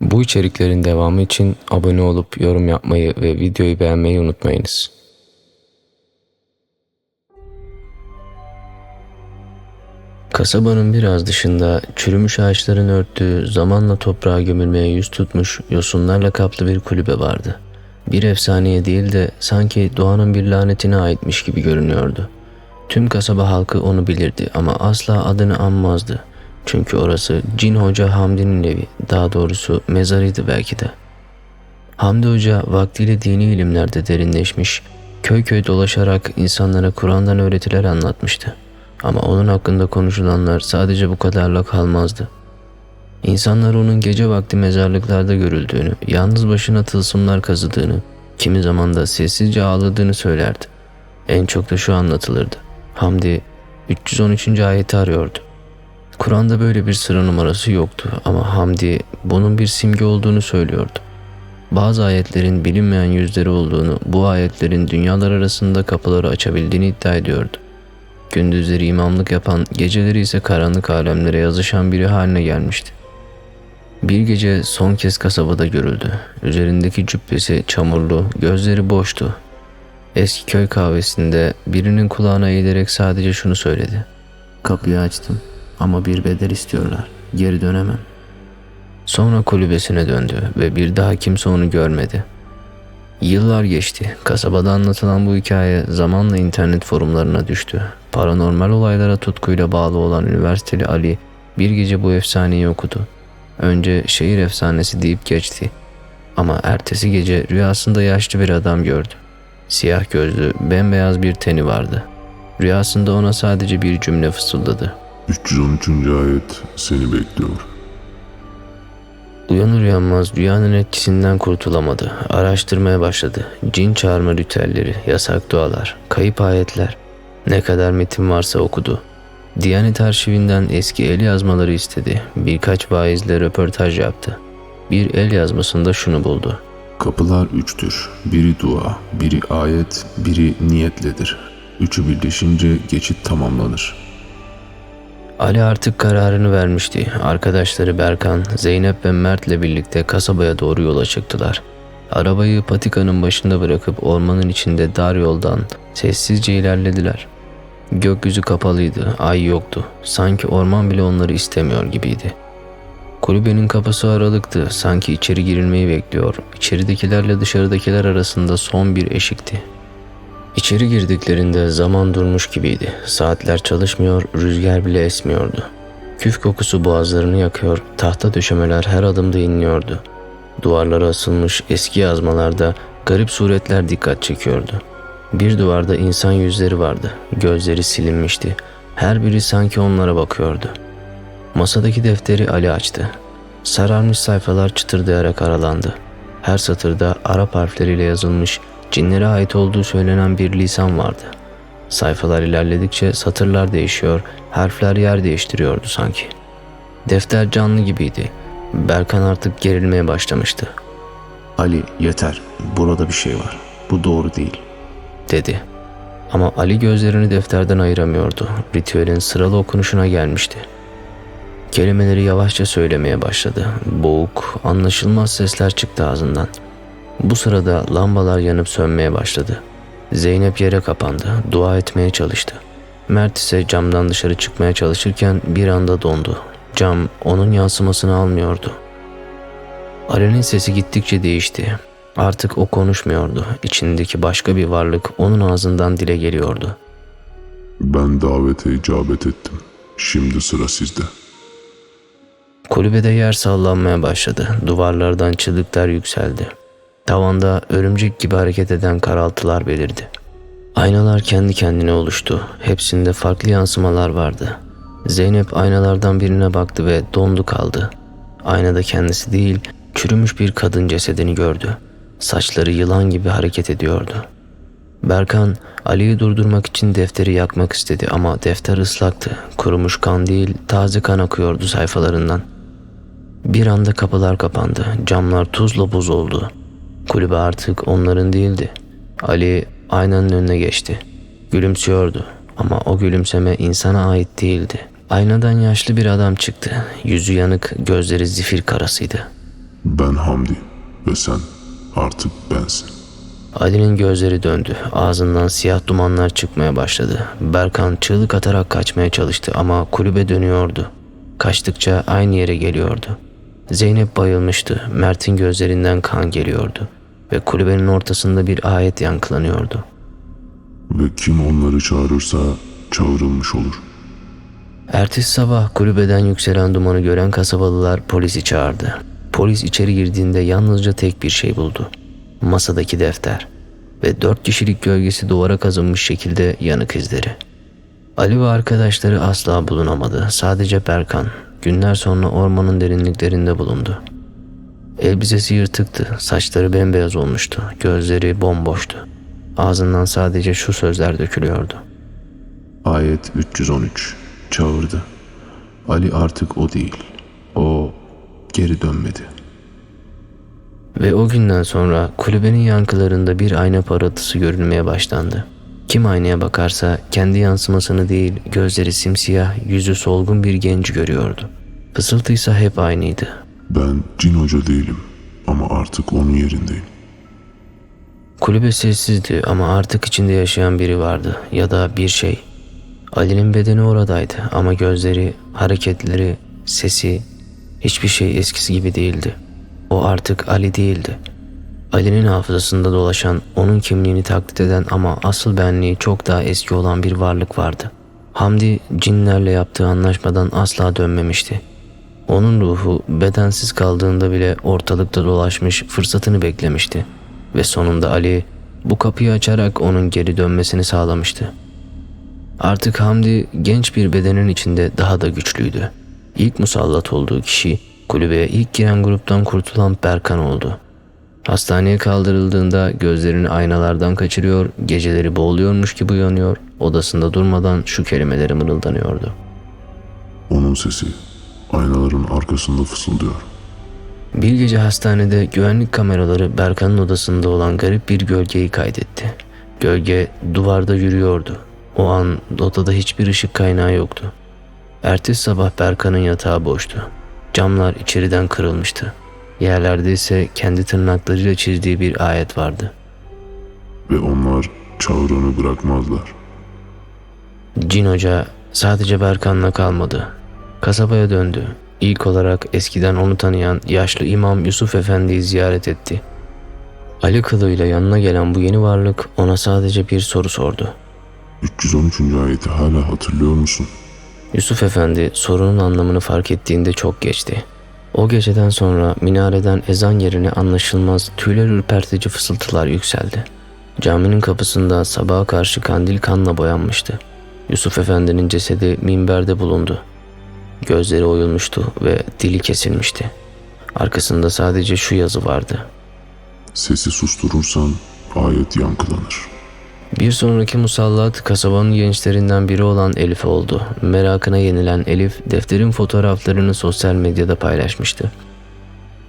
Bu içeriklerin devamı için abone olup yorum yapmayı ve videoyu beğenmeyi unutmayınız. Kasabanın biraz dışında çürümüş ağaçların örttüğü zamanla toprağa gömülmeye yüz tutmuş yosunlarla kaplı bir kulübe vardı. Bir efsaneye değil de sanki doğanın bir lanetine aitmiş gibi görünüyordu. Tüm kasaba halkı onu bilirdi ama asla adını anmazdı. Çünkü orası Cin Hoca Hamdi'nin evi, daha doğrusu mezarıydı belki de. Hamdi Hoca vaktiyle dini ilimlerde derinleşmiş, köy köy dolaşarak insanlara Kur'an'dan öğretiler anlatmıştı. Ama onun hakkında konuşulanlar sadece bu kadarla kalmazdı. İnsanlar onun gece vakti mezarlıklarda görüldüğünü, yalnız başına tılsımlar kazıdığını, kimi zaman da sessizce ağladığını söylerdi. En çok da şu anlatılırdı. Hamdi 313. ayeti arıyordu. Kur'an'da böyle bir sıra numarası yoktu ama Hamdi bunun bir simge olduğunu söylüyordu. Bazı ayetlerin bilinmeyen yüzleri olduğunu, bu ayetlerin dünyalar arasında kapıları açabildiğini iddia ediyordu. Gündüzleri imamlık yapan, geceleri ise karanlık alemlere yazışan biri haline gelmişti. Bir gece son kez kasabada görüldü. Üzerindeki cübbesi çamurlu, gözleri boştu. Eski köy kahvesinde birinin kulağına eğilerek sadece şunu söyledi. Kapıyı açtım ama bir bedel istiyorlar. Geri dönemem. Sonra kulübesine döndü ve bir daha kimse onu görmedi. Yıllar geçti. Kasabada anlatılan bu hikaye zamanla internet forumlarına düştü. Paranormal olaylara tutkuyla bağlı olan üniversiteli Ali bir gece bu efsaneyi okudu. Önce şehir efsanesi deyip geçti. Ama ertesi gece rüyasında yaşlı bir adam gördü. Siyah gözlü, bembeyaz bir teni vardı. Rüyasında ona sadece bir cümle fısıldadı. 313. ayet seni bekliyor. Uyanır uyanmaz dünyanın etkisinden kurtulamadı. Araştırmaya başladı. Cin çağırma ritüelleri, yasak dualar, kayıp ayetler. Ne kadar metin varsa okudu. Diyanet arşivinden eski el yazmaları istedi. Birkaç vaizle röportaj yaptı. Bir el yazmasında şunu buldu. Kapılar üçtür. Biri dua, biri ayet, biri niyetledir. Üçü birleşince geçit tamamlanır. Ali artık kararını vermişti. Arkadaşları Berkan, Zeynep ve Mert'le birlikte kasabaya doğru yola çıktılar. Arabayı patikanın başında bırakıp ormanın içinde dar yoldan sessizce ilerlediler. Gökyüzü kapalıydı, ay yoktu. Sanki orman bile onları istemiyor gibiydi. Kulübenin kapısı aralıktı, sanki içeri girilmeyi bekliyor. İçeridekilerle dışarıdakiler arasında son bir eşikti. İçeri girdiklerinde zaman durmuş gibiydi. Saatler çalışmıyor, rüzgar bile esmiyordu. Küf kokusu boğazlarını yakıyor, tahta döşemeler her adımda inliyordu. Duvarlara asılmış eski yazmalarda garip suretler dikkat çekiyordu. Bir duvarda insan yüzleri vardı, gözleri silinmişti. Her biri sanki onlara bakıyordu. Masadaki defteri Ali açtı. Sararmış sayfalar çıtırdayarak aralandı. Her satırda Arap harfleriyle yazılmış cinlere ait olduğu söylenen bir lisan vardı. Sayfalar ilerledikçe satırlar değişiyor, harfler yer değiştiriyordu sanki. Defter canlı gibiydi. Berkan artık gerilmeye başlamıştı. Ali yeter. Burada bir şey var. Bu doğru değil. dedi. Ama Ali gözlerini defterden ayıramıyordu. Ritüelin sıralı okunuşuna gelmişti. Kelimeleri yavaşça söylemeye başladı. Boğuk, anlaşılmaz sesler çıktı ağzından. Bu sırada lambalar yanıp sönmeye başladı. Zeynep yere kapandı, dua etmeye çalıştı. Mert ise camdan dışarı çıkmaya çalışırken bir anda dondu. Cam onun yansımasını almıyordu. Ali'nin sesi gittikçe değişti. Artık o konuşmuyordu. İçindeki başka bir varlık onun ağzından dile geliyordu. Ben davete icabet ettim. Şimdi sıra sizde. Kulübede yer sallanmaya başladı. Duvarlardan çığlıklar yükseldi. Tavanda örümcek gibi hareket eden karaltılar belirdi. Aynalar kendi kendine oluştu. Hepsinde farklı yansımalar vardı. Zeynep aynalardan birine baktı ve dondu kaldı. Aynada kendisi değil, çürümüş bir kadın cesedini gördü. Saçları yılan gibi hareket ediyordu. Berkan, Ali'yi durdurmak için defteri yakmak istedi ama defter ıslaktı. Kurumuş kan değil, taze kan akıyordu sayfalarından. Bir anda kapılar kapandı, camlar tuzla buz oldu. Kulübe artık onların değildi. Ali aynanın önüne geçti. Gülümsüyordu ama o gülümseme insana ait değildi. Aynadan yaşlı bir adam çıktı. Yüzü yanık, gözleri zifir karasıydı. Ben Hamdi ve sen artık bensin. Ali'nin gözleri döndü. Ağzından siyah dumanlar çıkmaya başladı. Berkan çığlık atarak kaçmaya çalıştı ama kulübe dönüyordu. Kaçtıkça aynı yere geliyordu. Zeynep bayılmıştı. Mert'in gözlerinden kan geliyordu. Ve kulübenin ortasında bir ayet yankılanıyordu. Ve kim onları çağırırsa çağrılmış olur. Ertesi sabah kulübeden yükselen dumanı gören kasabalılar polisi çağırdı. Polis içeri girdiğinde yalnızca tek bir şey buldu. Masadaki defter ve dört kişilik gölgesi duvara kazınmış şekilde yanık izleri. Ali ve arkadaşları asla bulunamadı. Sadece Berkan günler sonra ormanın derinliklerinde bulundu. Elbisesi yırtıktı, saçları bembeyaz olmuştu, gözleri bomboştu. Ağzından sadece şu sözler dökülüyordu. Ayet 313 çağırdı. Ali artık o değil. O geri dönmedi. Ve o günden sonra kulübenin yankılarında bir ayna parıltısı görülmeye başlandı. Kim aynaya bakarsa kendi yansımasını değil gözleri simsiyah, yüzü solgun bir genci görüyordu. Fısıltıysa hep aynıydı. Ben cin hoca değilim ama artık onun yerindeyim. Kulübe sessizdi ama artık içinde yaşayan biri vardı ya da bir şey. Ali'nin bedeni oradaydı ama gözleri, hareketleri, sesi hiçbir şey eskisi gibi değildi. O artık Ali değildi. Ali'nin hafızasında dolaşan, onun kimliğini taklit eden ama asıl benliği çok daha eski olan bir varlık vardı. Hamdi cinlerle yaptığı anlaşmadan asla dönmemişti. Onun ruhu bedensiz kaldığında bile ortalıkta dolaşmış fırsatını beklemişti. Ve sonunda Ali bu kapıyı açarak onun geri dönmesini sağlamıştı. Artık Hamdi genç bir bedenin içinde daha da güçlüydü. İlk musallat olduğu kişi kulübeye ilk giren gruptan kurtulan Berkan oldu. Hastaneye kaldırıldığında gözlerini aynalardan kaçırıyor, geceleri boğuluyormuş gibi uyanıyor, odasında durmadan şu kelimeleri mırıldanıyordu. Onun sesi aynaların arkasında fısıldıyor. Bir gece hastanede güvenlik kameraları Berkan'ın odasında olan garip bir gölgeyi kaydetti. Gölge duvarda yürüyordu. O an odada hiçbir ışık kaynağı yoktu. Ertesi sabah Berkan'ın yatağı boştu. Camlar içeriden kırılmıştı. Yerlerde ise kendi tırnaklarıyla çizdiği bir ayet vardı. Ve onlar çağrını bırakmazlar. Cin Hoca sadece Berkan'la kalmadı. Kasabaya döndü. İlk olarak eskiden onu tanıyan yaşlı İmam Yusuf Efendi'yi ziyaret etti. Ali kılığıyla yanına gelen bu yeni varlık ona sadece bir soru sordu. 313. ayeti hala hatırlıyor musun? Yusuf Efendi sorunun anlamını fark ettiğinde çok geçti. O geceden sonra minareden ezan yerine anlaşılmaz tüyler ürpertici fısıltılar yükseldi. Caminin kapısında sabaha karşı kandil kanla boyanmıştı. Yusuf Efendi'nin cesedi minberde bulundu. Gözleri oyulmuştu ve dili kesilmişti. Arkasında sadece şu yazı vardı. Sesi susturursan ayet yankılanır. Bir sonraki musallat kasabanın gençlerinden biri olan Elif oldu. Merakına yenilen Elif defterin fotoğraflarını sosyal medyada paylaşmıştı.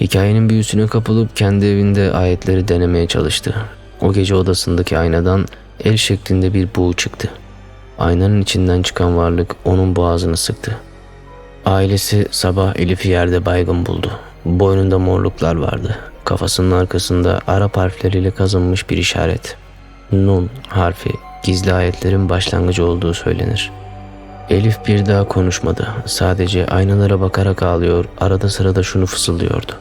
Hikayenin büyüsüne kapılıp kendi evinde ayetleri denemeye çalıştı. O gece odasındaki aynadan el şeklinde bir buğu çıktı. Aynanın içinden çıkan varlık onun boğazını sıktı. Ailesi sabah Elif'i yerde baygın buldu. Boynunda morluklar vardı. Kafasının arkasında Arap harfleriyle kazınmış bir işaret. Nun harfi gizli ayetlerin başlangıcı olduğu söylenir. Elif bir daha konuşmadı. Sadece aynalara bakarak ağlıyor, arada sırada şunu fısıldıyordu.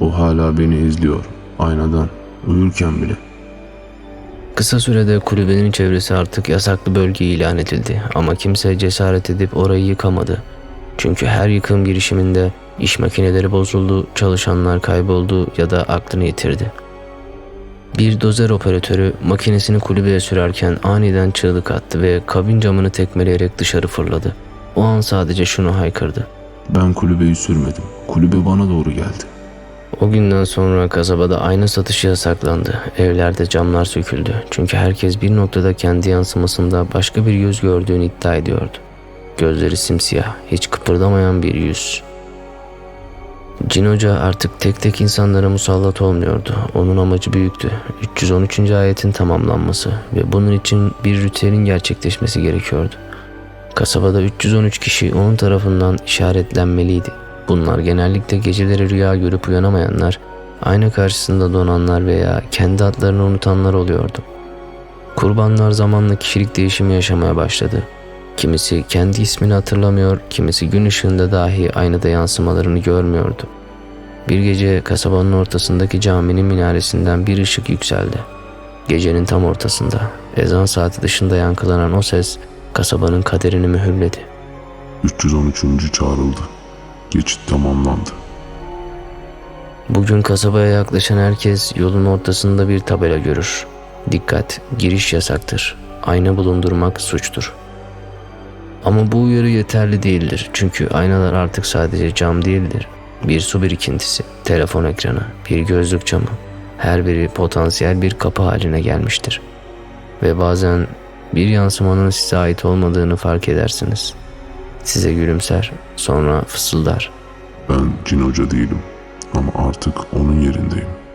O hala beni izliyor. Aynadan. Uyurken bile. Kısa sürede kulübenin çevresi artık yasaklı bölge ilan edildi ama kimse cesaret edip orayı yıkamadı. Çünkü her yıkım girişiminde iş makineleri bozuldu, çalışanlar kayboldu ya da aklını yitirdi. Bir dozer operatörü makinesini kulübeye sürerken aniden çığlık attı ve kabin camını tekmeleyerek dışarı fırladı. O an sadece şunu haykırdı. Ben kulübeyi sürmedim. Kulübe bana doğru geldi. O günden sonra kasabada ayna satışı yasaklandı. Evlerde camlar söküldü. Çünkü herkes bir noktada kendi yansımasında başka bir yüz gördüğünü iddia ediyordu. Gözleri simsiyah, hiç kıpırdamayan bir yüz. Cin Hoca artık tek tek insanlara musallat olmuyordu. Onun amacı büyüktü. 313. ayetin tamamlanması ve bunun için bir ritüelin gerçekleşmesi gerekiyordu. Kasabada 313 kişi onun tarafından işaretlenmeliydi. Bunlar genellikle geceleri rüya görüp uyanamayanlar, ayna karşısında donanlar veya kendi adlarını unutanlar oluyordu. Kurbanlar zamanla kişilik değişimi yaşamaya başladı. Kimisi kendi ismini hatırlamıyor, kimisi gün ışığında dahi aynada yansımalarını görmüyordu. Bir gece kasabanın ortasındaki caminin minaresinden bir ışık yükseldi. Gecenin tam ortasında, ezan saati dışında yankılanan o ses kasabanın kaderini mühürledi. 313. çağrıldı. Geçit tamamlandı. Bugün kasabaya yaklaşan herkes yolun ortasında bir tabela görür. Dikkat, giriş yasaktır. Ayna bulundurmak suçtur. Ama bu uyarı yeterli değildir. Çünkü aynalar artık sadece cam değildir. Bir su birikintisi, telefon ekranı, bir gözlük camı. Her biri potansiyel bir kapı haline gelmiştir. Ve bazen bir yansımanın size ait olmadığını fark edersiniz. Size gülümser, sonra fısıldar. Ben cin hoca değilim ama artık onun yerindeyim.